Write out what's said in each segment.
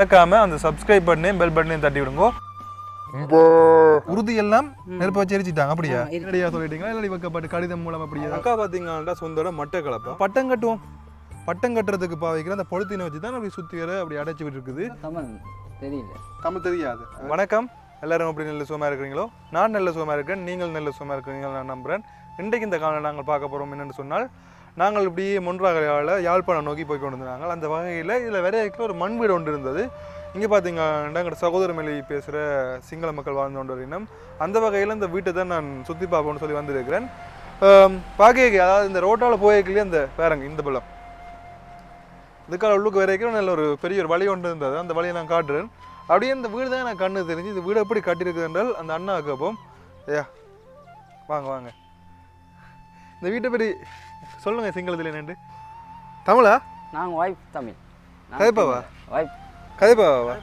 மறக்காம அந்த சப்ஸ்கிரைப் பட்டனையும் பெல் பட்டனையும் தட்டி விடுங்க. உறுதி எல்லாம் நெருப்ப வச்சு எரிச்சிட்டாங்க அப்படியா? ரெடியா சொல்லிட்டீங்களா? இல்லை வைக்கப்பட்டு கடிதம் மூலம் அப்படியா? அக்கா பார்த்தீங்கன்னா சொந்தோட மட்டை கலப்பா. பட்டம் கட்டுவோம். பட்டம் கட்டுறதுக்கு பாவிக்கிற அந்த பொழுத்தினை வச்சு தான் அப்படி சுற்றி வர அப்படி அடைச்சி விட்டு இருக்குது தமிழ் தெரியல. தமிழ் தெரியாது. வணக்கம். எல்லாரும் அப்படி நல்ல சுகமாக இருக்கிறீங்களோ? நான் நல்ல சுகமாக இருக்கேன் நீங்கள் நல்ல சுகமாக இருக்கிறீங்களோ நான் நம்புகிறேன் இன்றைக்கு இந்த காலம் நாங்கள் பார்க்க போகிறோம் என்னென்னு சொன்னால் நாங்கள் இப்படியே மொன்றாகையால் யாழ்ப்பாணம் நோக்கி போய் கொண்டு அந்த வகையில் இதில் வரைக்கும் ஒரு மண் வீடு ஒன்று இருந்தது. இங்கே பார்த்தீங்கன்னா எங்களோட சகோதர மொழி பேசுகிற சிங்கள மக்கள் வாழ்ந்து கொண்டு இனம். அந்த வகையில் இந்த வீட்டை தான் நான் சுற்றி பார்ப்போம்னு சொல்லி வந்திருக்கிறேன். பார்க்க அதாவது இந்த ரோட்டால் போயிருக்கலையே அந்த வேறங்க இந்த பலம் இதுக்காக உள்ளுக்கு வரைக்கும் நல்ல ஒரு பெரிய ஒரு வழி ஒன்று இருந்தது. அந்த வழியை நான் காட்டுறேன். அப்படியே இந்த வீடு தான் எனக்கு கண்ணு தெரிஞ்சு இந்த வீடு எப்படி கட்டியிருக்குது என்றால் அந்த அண்ணாவுக்கு அப்போ ஏ வாங்க வாங்க. இந்த வீட்டை பற்றி சொல்லுங்க சிங்களத்தில் என்னண்டு தமிழா? நாங்கள் வாய்ப் தமிழ். கதைப்பாவா? வாய்ப் கதைப்பாவா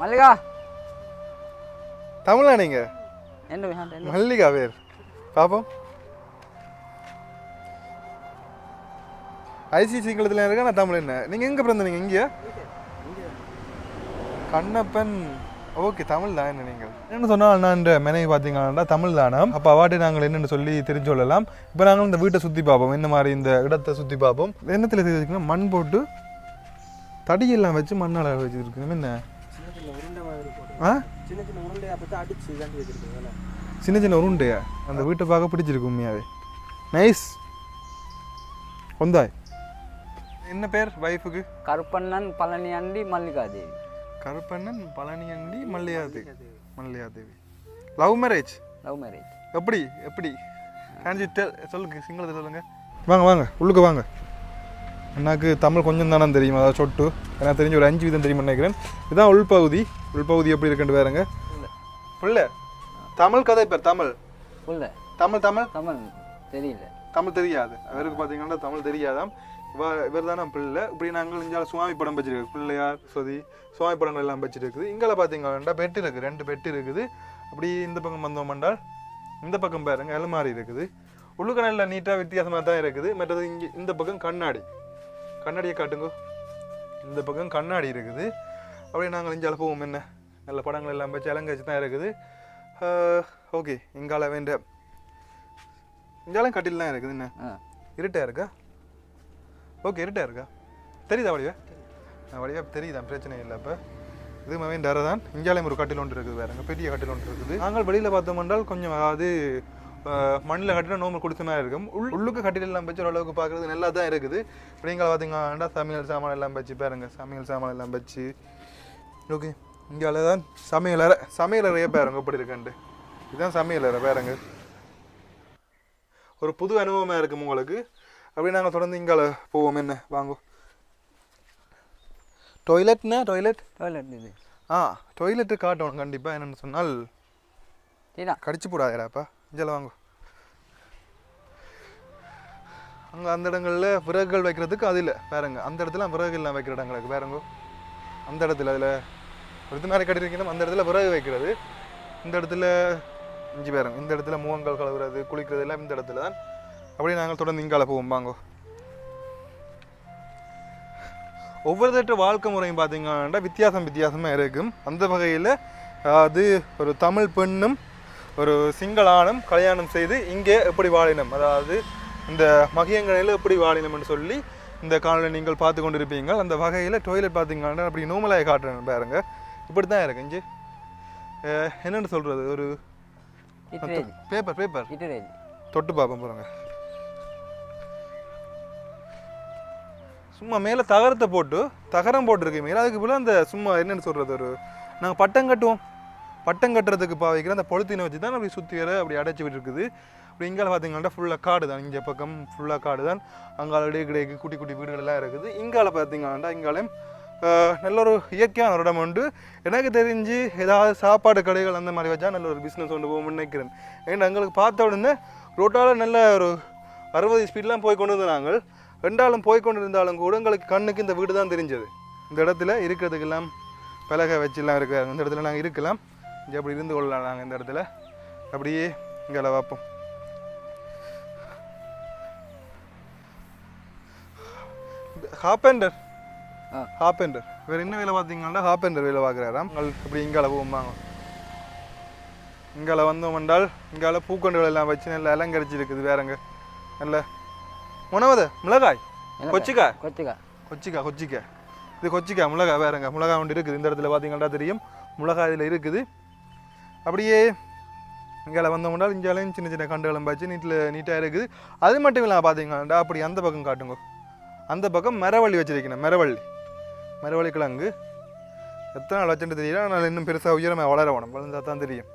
மல்லிகா. தமிழா நீங்க? என்ன வேணும் என்ன மல்லிகா பேர் பாப்போம். ஐசி சிங்களத்தில் இருக்க நான் தமிழ் என்ன? நீங்கள் எங்கே பிறந்தீங்க? இங்கேயா? கண்ணப்பன். ஓகே தமிழ் தான் என்ன நீங்கள்? என்னென்னு சொன்னால் நான் இந்த மனைவி பார்த்தீங்கன்னா தமிழ் தானா? அப்போ அவாட்டி நாங்கள் என்னென்னு சொல்லி தெரிஞ்சு கொள்ளலாம். இப்போ நாங்கள் இந்த வீட்டை சுற்றி பார்ப்போம். இந்த மாதிரி இந்த இடத்தை சுற்றி பார்ப்போம். என்னத்தில் தெரிஞ்சுக்கணும் மண் போட்டு தடியெல்லாம் வச்சு மண்ணால் வச்சுருக்கணும். என்ன? ஆ? சின்ன சின்ன உருண்டை அப்போ அடிச்சு தாண்டி வச்சிருக்கீங்களா சின்ன சின்ன உருண்டையா? அந்த வீட்டை பார்க்க பிடிச்சிருக்கு உண்மையாவே. நைஸ். கொந்தாய். என்ன பேர்? வைஃபுக்கு Karuppannan Palani Andi Mallika Devi Karuppannan Palaniyandi Malliyadevi Malliyadevi love marriage love marriage எப்படி? எப்படி? காஞ்சி டெல் சொல்லுங்க சிங்களத்தில் சொல்லுங்க. வாங்க வாங்க உள்ளுக்கு வாங்க. அண்ணாக்கு தமிழ் கொஞ்சம் தானே தெரியும் அதாவது சொட்டு. எனக்கு தெரிஞ்ச ஒரு அஞ்சு வீதம் தெரியும்னு நினைக்கிறேன். இதுதான் உள்பகுதி. உள்பகுதி எப்படி இருக்குன்னு வேறுங்க புள்ள தமிழ் கதை பேர் தமிழ். புள்ள தமிழ் தமிழ்? தமிழ் தெரியல. தமிழ் தெரியாது. அவருக்கு பார்த்தீங்கன்னா தமிழ் தெரியாதாம். இவ இவர் தானே பிள்ளை? இப்படி நாங்கள் இங்கே சுவாமி படம் வச்சிருக்கு பிள்ளையார் சொதி சுவாமி படங்கள் எல்லாம் வச்சிருக்குது. இங்கே பார்த்தீங்கன்னா பெட்டு இருக்குது ரெண்டு பெட்டு இருக்குது. அப்படி இந்த பக்கம் வந்தோம் என்றால் இந்த பக்கம் பாருங்க அலமாரி இருக்குது. உள்ளுக்க நல்லா நீட்டாக வித்தியாசமாக தான் இருக்குது. மற்றது இங்கே இந்த பக்கம் கண்ணாடி. கண்ணாடியை காட்டுங்க. இந்த பக்கம் கண்ணாடி இருக்குது. அப்படியே நாங்கள் இஞ்சால போவோம் என்ன? நல்ல படங்கள் எல்லாம் வச்சு அலங்கரிச்சு தான் இருக்குது. ஓகே இங்கால வேண்ட இங்காலம் கட்டில் தான் இருக்குது என்ன? ஆ. இருட்டா இருக்கா? ஓகே இருட்டா இருக்கா? தெரியுதா வடிவா? வடிவா தெரியுதா? பிரச்சனை இல்லை இப்போ இது மவன் டர தான் இந்தியாலையும் ஒரு கட்டில் ஒன்று இருக்குது வேறுங்க பெரிய கட்டில் ஒன்று இருக்குது. நாங்கள் வெளியில் பார்த்தோம் என்றால் கொஞ்சம் அதாவது மண்ணில் கட்டின நோம்பு கொடுத்த மாதிரி இருக்கும். உள் உள்ளுக்கு கட்டில் எல்லாம் வச்சு ஓரளவுக்கு பார்க்குறது நல்லா தான் இருக்குது. இப்போ நீங்கள் பார்த்தீங்கன்னா சமையல் சாமான் எல்லாம் வச்சு பாருங்க. சமையல் சாமான் எல்லாம் வச்சு. ஓகே இங்கே தான் சமையல் அறை. சமையல் அறையே பாருங்க இப்படி இருக்குன்ட்டு. இதுதான் சமையல் அறை பாருங்க. ஒரு புது அனுபவமாக இருக்கும் உங்களுக்கு. அப்படியே நாங்கள் தொடர்ந்து இங்கால போவோம். என்ன? வாங்கோ. டாய்லெட்னா டாய்லெட் டாய்லெட் இது. ஆ டாய்லெட்டு காட்டணும் கண்டிப்பாக என்னென்னு சொன்னால் கடிச்சு போடாதேடாப்பா இதில் வாங்கோ. அங்கே அந்த இடங்களில் விறகுகள் வைக்கிறதுக்கு அது இல்லை. வேறங்க அந்த இடத்துல விறகுலாம் வைக்கிற இடங்களுக்கு வேறங்கோ அந்த இடத்துல அதில் இது மாதிரி கட்டிருக்கணும் அந்த இடத்துல விறகு வைக்கிறது. இந்த இடத்துல இஞ்சி பேருங்க. இந்த இடத்துல முகங்கள் கழுவுறது குளிக்கிறது எல்லாம் இந்த இடத்துல தான். அப்படியே நாங்கள் தொடர்ந்து இங்கால போவோம் வாங்கோ. ஒவ்வொருத்தட்ட வாழ்க்கை முறையும் பார்த்தீங்கன்னா வித்தியாசம் வித்தியாசமாக இருக்கும். அந்த வகையில் அது ஒரு தமிழ் பெண்ணும் ஒரு சிங்கள ஆணும் கல்யாணம் செய்து இங்கே எப்படி வாழினம்? அதாவது இந்த மகியங்கனையில் எப்படி வாழினம்னு சொல்லி இந்த காணொலி நீங்கள் பார்த்து கொண்டிருப்பீங்க அந்த வகையில் டொய்லெட் பார்த்தீங்கன்னா அப்படி நோமலாக காட்டுறேன் பாருங்க. இப்படி தான் இருக்கு அஹ், என்னன்னு சொல்கிறது ஒரு பேப்பர் பேப்பர் தொட்டு பார்ப்போம் போகிறோங்க சும்மா மேலே தகரத்தை போட்டு தகரம் போட்டிருக்கு மேலே. அதுக்கு போல அந்த சும்மா என்னென்னு சொல்கிறது ஒரு நாங்கள் பட்டம் கட்டுவோம். பட்டம் கட்டுறதுக்கு பா வைக்கிற அந்த பொழுத்தினை வச்சு தான் அப்படி சுற்றி வர அப்படி அடைச்சி விட்டு இருக்குது அப்படி இங்கே பார்த்தீங்கன்னா ஃபுல்லாக காடு தான். இங்கே பக்கம் ஃபுல்லாக காடு தான். அங்கால இடையே குட்டி குட்டி வீடுகள் எல்லாம் இருக்குது. இங்கால பார்த்தீங்கன்னா இங்காலையும் நல்ல ஒரு இயற்கையான ஒரு இடம் உண்டு. எனக்கு தெரிஞ்சு ஏதாவது சாப்பாடு கடைகள் அந்த மாதிரி வச்சா நல்ல ஒரு பிஸ்னஸ் கொண்டு போகும்னு நினைக்கிறேன். ஏன்னா எங்களுக்கு பார்த்த உடனே ரோட்டால் நல்ல ஒரு அறுபது ஸ்பீட்லாம் போய் கொண்டு வந்து நாங்கள் ரெண்டாலும் போய் கொண்டு இருந்தாலும் கூட எங்களுக்கு கண்ணுக்கு இந்த வீடு தான் தெரிஞ்சது. இந்த இடத்துல இருக்கிறதுக்கெல்லாம் பலகை வச்சுலாம் இருக்காங்க இந்த இடத்துல நாங்கள் இருக்கலாம். இங்கே அப்படி இருந்து கொள்ளலாம் நாங்கள் இந்த இடத்துல. அப்படியே இங்கே வைப்போம் கார்பெண்டர் ஆ. ஹாப்பெண்டர் வேறு என்ன வேலை பார்த்தீங்கன்னா ஹாப்பெண்டர் வேலை பார்க்குறாராம். இப்படி இங்கால போகும்பாங்க இங்கால வந்தோம் என்றால் இங்கால பூக்கண்டுகள் எல்லாம் வச்சு நல்லா அலங்கரிச்சு இருக்குது வேறங்க. நல்ல உணவுது? மிளகாய். கொச்சிக்காய் கொச்சிக்கா? கொச்சிக்கா. கொச்சிக்கா இது கொச்சிக்கா மிளகாய். வேறங்க மிளகாய் ஒன்று இருக்குது. இந்த இடத்துல பார்த்தீங்கன்னா தெரியும். மிளகாய் இதில் இருக்குது. அப்படியே இங்கே வந்தோம்னா இங்கேயும் சின்ன சின்ன கண்டுகளும் பாய்ச்சி நீட்டில் நீட்டாக இருக்குது. அது மட்டும் இல்லாமல் பார்த்தீங்கன்னா அப்படி அந்த பக்கம் காட்டுங்க. அந்த பக்கம் மரவள்ளி வச்சிருக்கணும். மரவள்ளி. மரவள்ளி கிழங்கு எத்தனை நாள் வச்சுட்டு தெரியல ஆனால் இன்னும் பெருசாக உயரமாக வளர வேணும் வளர்ந்தா தான் தெரியும்.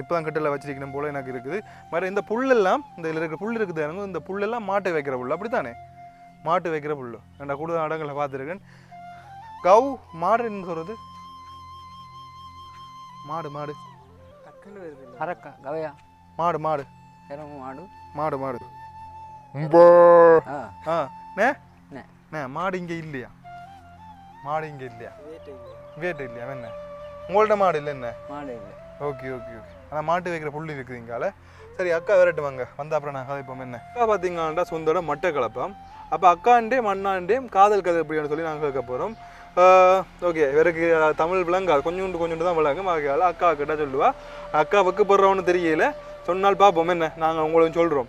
இப்போ தான் கட்டில் வச்சிருக்கணும் போல எனக்கு இருக்குது. மர இந்த புல்லெல்லாம் இந்த இதில் இருக்கிற புல் இருக்குது எனக்கு இந்த புல்லெல்லாம் மாட்டை வைக்கிற புல் அப்படி தானே மாட்டு வைக்கிற புல் நான் கூடுதல் இடங்களை பார்த்துருக்கேன். கவு மாடுன்னு சொல்கிறது மாடு மாடு. அரக்கா கவையா? மாடு மாடு. மாடு. மாடு மாடு. ஆ. ஆ நே நே. நே மாடு இங்கே இல்லையா? மாடு இங்கே இல்லையா? வேட்டை இல்லை வேட்டு இல்லையா? என்ன? உங்கள்ட்ட மாடு இல்லை என்ன? மாடு இல்லை. Okay okay okay. ஆனால் மாட்டு வைக்கிற புல் இருக்குது இங்கால. சரி அக்கா விரட்டு வாங்க. வந்த அப்புறம் நான் கதைப்போம் என்ன. அக்கா பார்த்தீங்கன்னா சொந்தோட மட்டை கலப்பம். அப்போ அக்காண்டே மண்ணாண்டேம் காதல் கதை எப்படின்னு சொல்லி நாங்கள் கேட்க போகிறோம் ஓகே இவருக்கு தமிழ் விளங்காது கொஞ்சோண்டு கொஞ்சோண்டு தான் விளங்கும் ஆகையால் அக்கா கிட்ட சொல்லுவா. அக்கா வைக்க போடுறவனு தெரியல. சொன்னால் பார்ப்போம் என்ன நாங்கள் உங்களுக்கு சொல்கிறோம்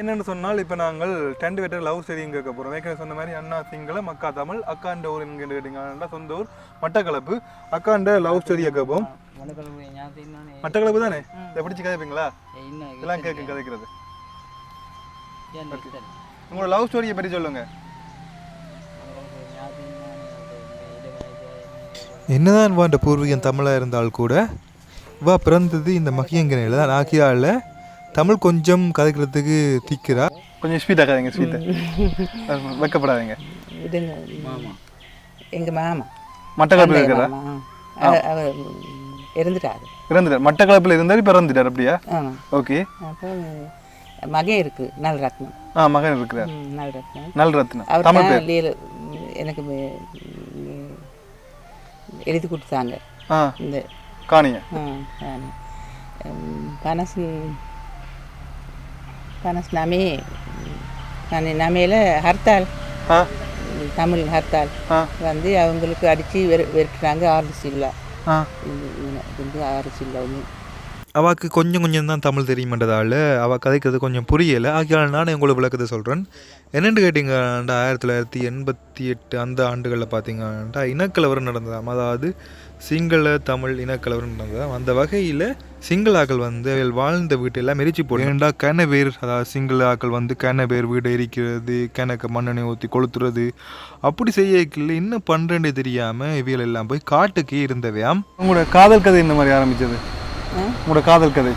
என்னென்னு சொன்னால் இப்போ நாங்கள் டென்ட் வெட்டர் லவ் ஸ்டோரியும் கேட்க போகிறோம் ஏற்கனவே சொன்ன மாதிரி அண்ணா சிங்களம் அக்கா தமிழ். அக்காண்ட ஊர் எங்கே கேட்டிங்கன்னா சொந்த ஊர் மட்டக்களப்பு. அக்காண்ட லவ் ஸ்டோரியை கேட்போம் மட்டக்களப்பு தானே? இதை பிடிச்சி கதைப்பீங்களா? இதெல்லாம் கேட்கும் கதைக்கிறது? உங்களோட லவ் ஸ்டோரியை பற்றி சொல்லுங்க. என்னதான் வாண்ட பூர்வீகம் தமிழாக இருந்தால் கூட இவா பிறந்தது இந்த மகியங்கனையில் தான் ஆக்கியால தமிழ் கொஞ்சம் கதைக்கிறதுக்கு திக்கிறா கொஞ்சம் ஸ்வீட்டாக கதைங்க ஸ்வீட்டாக வைக்கப்படாதீங்க. இதுங்க மாமா. எங்க மாமா. மட்டக்களப்பில் தந்தை இறந்துட்டாரு. இறந்துட்டார். மட்டக்களப்பில் இருந்தார் இப்போ இறந்துட்டார் அப்படியா? ஓகே. மகன் இருக்கு நல் ரத்னம். ஆ மகன் இருக்கிறார். ம், நல் ரத்னம். நல் ரத்னம். அவர் தமிழ் பேர். எனக்கு எழுதி கொடுத்தாங்க. ஆ. இந்த காணிய. பனஸ் பனஸ் நாமே நான் நாமையில் ஹர்த்தால். தமிழ் ஹர்த்தால். வந்து அவங்களுக்கு அடித்து வெறு வெறுட்டுறாங்க ஆர்டிசி இல்லை ஆ இது அவாக்கு கொஞ்சம் கொஞ்சம் தான் தமிழ் தெரியுமன்றதால அவள் கதைக்கிறது கொஞ்சம் புரியலை. ஆகியால் நான் உங்களுக்கு விளக்கத்தை சொல்கிறேன் என்னென்னு கேட்டிங்கன்னா ஆயிரத்தி தொள்ளாயிரத்தி எண்பத்தி எட்டு அந்த ஆண்டுகளில் பார்த்தீங்கன்னா இனக்கலவரம் நடந்ததாம். அதாவது சிங்கள தமிழ் இனக்கலவரம் நடந்ததாம். அந்த வகையில் சிங்களாக்கள் வந்து அவள் வாழ்ந்த வீட்டெல்லாம் எரிச்சு போடும் ஏண்டா கன பேர் அதாவது சிங்கள ஆக்கள் வந்து கன பேர் வீடு எரிக்கிறது கிணக்க மண்ணெண்ணெய் ஊற்றி கொளுத்துறது அப்படி செய்யக்கில்ல. இன்னும் பண்ணுறேன்னு தெரியாமல் இவியல் எல்லாம் போய் காட்டுக்கே இருந்தவையாம். உங்களோட காதல் கதை இந்த மாதிரி ஆரம்பிச்சது? உங்களோட காதல் கதை.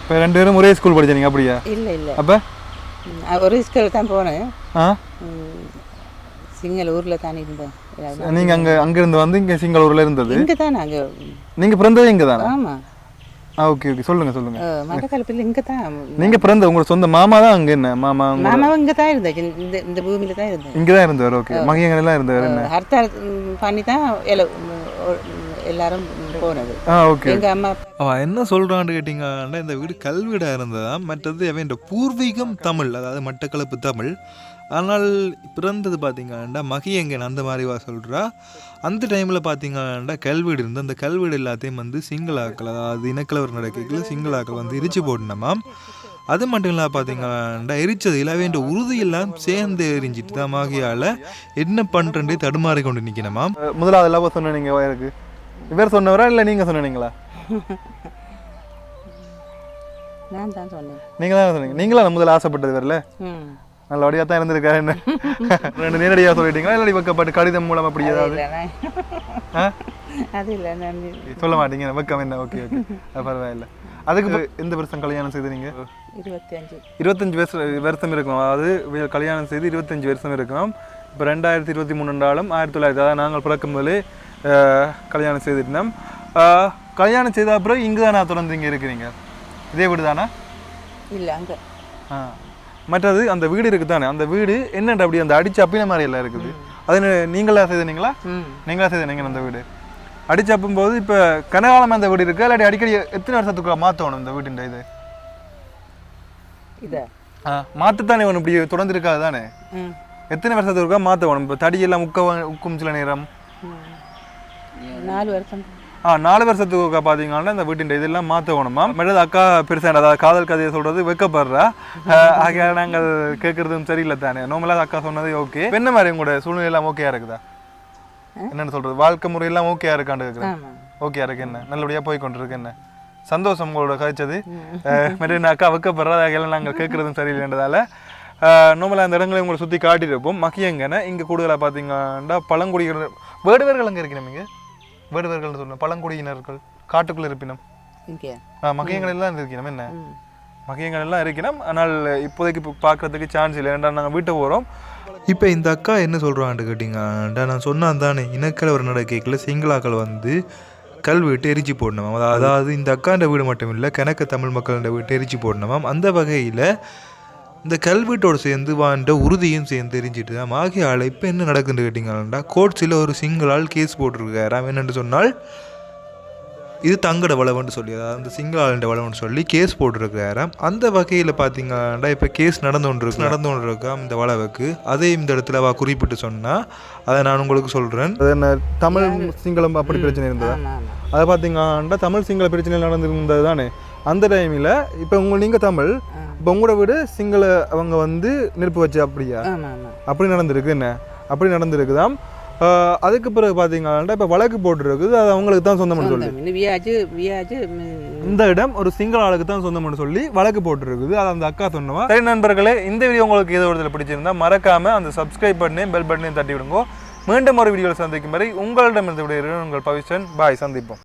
இப்போ ரெண்டு பேரும் ஒரே ஸ்கூல் படிச்சீங்க அப்படியா? இல்லை இல்லை. அப்போ? ஒரு ஸ்கூலில் தான் போனேன் ஆ? சிங்கள ஊரில் தானே இருந்தேன் நீங்கள் அங்கே அங்கேருந்து வந்து இங்கே சிங்களூரில் இருந்தது? இங்கே தான் நாங்கள் நீங்கள் பிறந்தது இங்கே தானே? ஆமாம் ஆ ஓகே ஓகே சொல்லுங்கள் சொல்லுங்கள் மட்டக்களப்பில் இங்கே தான். நீங்கள் பிறந்த உங்களோட சொந்த மாமா தான் அங்கே என்ன? மாமா உங்க மாமாவும் இங்கே தான் இருந்தேன் இந்த இந்த பூமியில் தான் இருந்தேன் இங்கே தான் இருந்தவர் ஓகே மகியங்கள்லாம் இருந்தவர் என்ன? ஹர்த்தால் பண்ணி தான் எல்லாரும் போனது. ஆ ஓகே எங்கள் அம்மா அவன் என்ன சொல்கிறான்னு கேட்டிங்கன்னா இந்த வீடு கல்வீடாக இருந்ததாம் மற்றது அவன் பூர்வீகம் தமிழ் அதாவது மட்டக்களப்பு தமிழ். ஆனால் பிறந்தது பார்த்தீங்கன்னா மகியங்கன் அந்த மாதிரி வா சொல்கிறா அந்த டைமில் பார்த்தீங்கன்னா கல்வீடு இருந்து அந்த கல்வீடு எல்லாத்தையும் வந்து சிங்களாக்கள் அதாவது இனக்கலவர் நடக்கல சிங்களாக்கள் வந்து எரிச்சு போடணுமாம் அது மட்டும் இல்லாம பார்த்தீங்கன்னா எரிச்சது இல்லாவேண்ட உறுதியெல்லாம் சேர்ந்து எரிஞ்சிட்டு தான் மாகியால் என்ன பண்ணுறேன்டே தடுமாறி கொண்டு நிற்கணுமாம் அஹ், முதலாவது லவ் சொன்ன நீங்கள் எனக்கு இவர் சொன்னவரா இல்லை நீங்கள் சொன்னீங்களா? நான் தான் சொன்னேன். நீங்கள் தான் சொன்னீங்க நீங்களா முதல்ல ஆசைப்பட்டது வரல நல்லபடியாக தான் இருந்திருக்காரு என்ன? ரெண்டு நேரடியாக சொல்லிட்டீங்களா? இல்லை வைக்கப்பட்டு கடிதம் மூலம் அப்படி ஏதாவது? அது இல்லை நான் சொல்ல மாட்டீங்க. வெக்கம் என்ன? Okay okay. பரவாயில்ல. அதுக்கு எந்த வருஷம் கல்யாணம் செய்து நீங்கள் இருபத்தி அஞ்சு இருபத்தஞ்சு வருஷம் வருஷம் இருக்கும். அதாவது கல்யாணம் செய்து இருபத்தஞ்சு வருஷம் இருக்கும். இப்போ ரெண்டாயிரத்தி இருபத்தி மூணுண்டாலும் ஆயிரத்தி தொள்ளாயிரத்தி அதாவது நாங்கள் பிறக்கும் போதே கல்யாணம் செய்துட்டோம் அஹ், கல்யாணம் செய்த அப்புறம் இங்கே தானே தொடர்ந்து இங்கே இருக்கிறீங்க? இதே வீடு தானே இல்லை அங்கே. ஆ மற்றது அந்த வீடு இருக்குது தானே அந்த வீடு என்னன்ற அப்படி அந்த அடிச்சு அப்பின மாதிரி எல்லாம் இருக்குது. அது நீங்களா செய்தீங்களா நீங்களா செய்தீங்க அந்த வீடு? அடிச்சு அப்பும்போது இப்போ கனகாலமாக அந்த வீடு இருக்கு? இல்லாட்டி அடிக்கடி எத்தனை வருஷத்துக்கு மாற்றணும் இந்த வீட்டுன்ற இது? இதா? ஆ மாற்றத்தானே ஒன்று இப்படி தொடர்ந்து இருக்காது தானே? எத்தனை வருஷத்துக்கு மாற்ற வேணும்? இப்போ தடியெல்லாம் உக்க உக்கும் சில நேரம். நாலு வருஷம் ஆ நாலு வருஷத்துக்கு பார்த்தீங்கன்னா இந்த வீட்டின் இதெல்லாம் மாற்ற வேணுமா மெடல் அக்கா பெருசாக அதாவது காதல் கதையை சொல்கிறது வெக்கப்படுறா. ஆகிய நாங்கள் கேட்குறதும் சரியில்லை தானே. நார்மலாக அக்கா சொன்னது ஓகே என்ன மாதிரி உங்களோட சூழ்நிலை எல்லாம் ஓகேயா இருக்குதா? என்னன்னு சொல்கிறது வாழ்க்கை முறையெல்லாம் ஓகேயா இருக்கான்னு கேட்குறேன் ஓகேயா இருக்கு என்ன? நல்லபடியாக போய் கொண்டிருக்கு என்ன? சந்தோஷம் உங்களோட கழிச்சது. மெரினா அக்கா வைக்கப்படுறதாக நாங்கள் கேட்குறதும் சரியில்லைன்றதால நார்மலாக அந்த இடங்களை உங்களை சுற்றி காட்டியிருப்போம். மக்கியங்கன்னு இங்கே கூடுதலாக பார்த்தீங்கன்னா பழங்குடியினர் வேடுவர்கள் அங்கே இருக்கணும் இங்கே வேடுவர்கள்னு சொல்லணும் பழங்குடியினர்கள் காட்டுக்குள்ள இருப்பினம். மகியங்கள் எல்லாம் இருக்கணும் என்ன? மகியங்கள் எல்லாம் இருக்கணும் ஆனால் இப்போதைக்கு இப்போ பார்க்கறதுக்கு சான்ஸ் இல்லை. ஏன்டா நாங்கள் வீட்டை போகிறோம் இப்போ இந்த அக்கா என்ன சொல்கிறான்ட்டு கேட்டிங்கடா நான் சொன்னான் தானே இனக்கலவர் நடக்கைக்குள்ள சிங்களாக்கள் வந்து கல் வீட்டு எரிச்சு போடணுமாம். அதா- அதாவது இந்த அக்காண்ட வீடு மட்டும் இல்லை கணக்கு தமிழ் மக்களோட வீட்டு எரிச்சு போடணுமாம். அந்த வகையில் இந்த கல் வீட்டோடு சேர்ந்து வாழ்ந்த உறுதியும் சேர்ந்து எரிஞ்சிட்டு தான் ஆகியால் இப்போ என்ன நடக்குதுன்னு கேட்டிங்கன்னா கோர்ட்ஸில் ஒரு சிங்களால் கேஸ் போட்டிருக்காராம் என்னென்னு சொன்னால் இது தங்கட வளவன்னு சொல்லி அதாவது அந்த சிங்களாண்ட வளவன்னு சொல்லி கேஸ் போட்டிருக்கிறாராம் அந்த வகையில் பார்த்தீங்கன்னா இப்போ கேஸ் நடந்து கொண்டு இருக்கு நடந்து கொண்டு இருக்காம் இந்த வளவுக்கு. அதே இந்த இடத்துல அவ குறிப்பிட்டு சொன்னால் அதை நான் உங்களுக்கு சொல்கிறேன் அது என்ன தமிழ் சிங்களம் அப்படி பிரச்சனை இருந்ததா? அதை பார்த்தீங்கன்னா தமிழ் சிங்கள பிரச்சனை நடந்திருந்தது தானே? அந்த டைமில் இப்போ உங்க நீங்கள் தமிழ் இப்போ உங்களோட வீடு சிங்கள அவங்க வந்து நெருப்பு வச்சு அப்படியா? அப்படி நடந்திருக்கு என்ன? அப்படி நடந்திருக்குதாம். அதுக்கு பிறகு பார்த்தீங்கன்னா இப்போ வழக்கு போட்டுருக்குது. அது அவங்களுக்கு தான் சொந்தம்னு சொல்லி. இந்த இடம் ஒரு சிங்கள ஆளுக்கு தான் சொந்தம்னு சொல்லி வழக்கு போட்டுருக்குது. அது அந்த அக்கா சொன்னவா? சரி நண்பர்களே இந்த வீடியோ உங்களுக்கு ஏதோ ஒரு பிடிச்சிருந்தா மறக்காம அந்த சப்ஸ்கிரைப் பண்ணி பெல் பட்டனையும் தட்டி விடுங்க மீண்டும் ஒரு வீடியோவில் சந்திக்கும் வரை உங்களிடமிருந்து விடையிறேன் உங்கள் பவிஷன். பாய் சந்திப்போம்.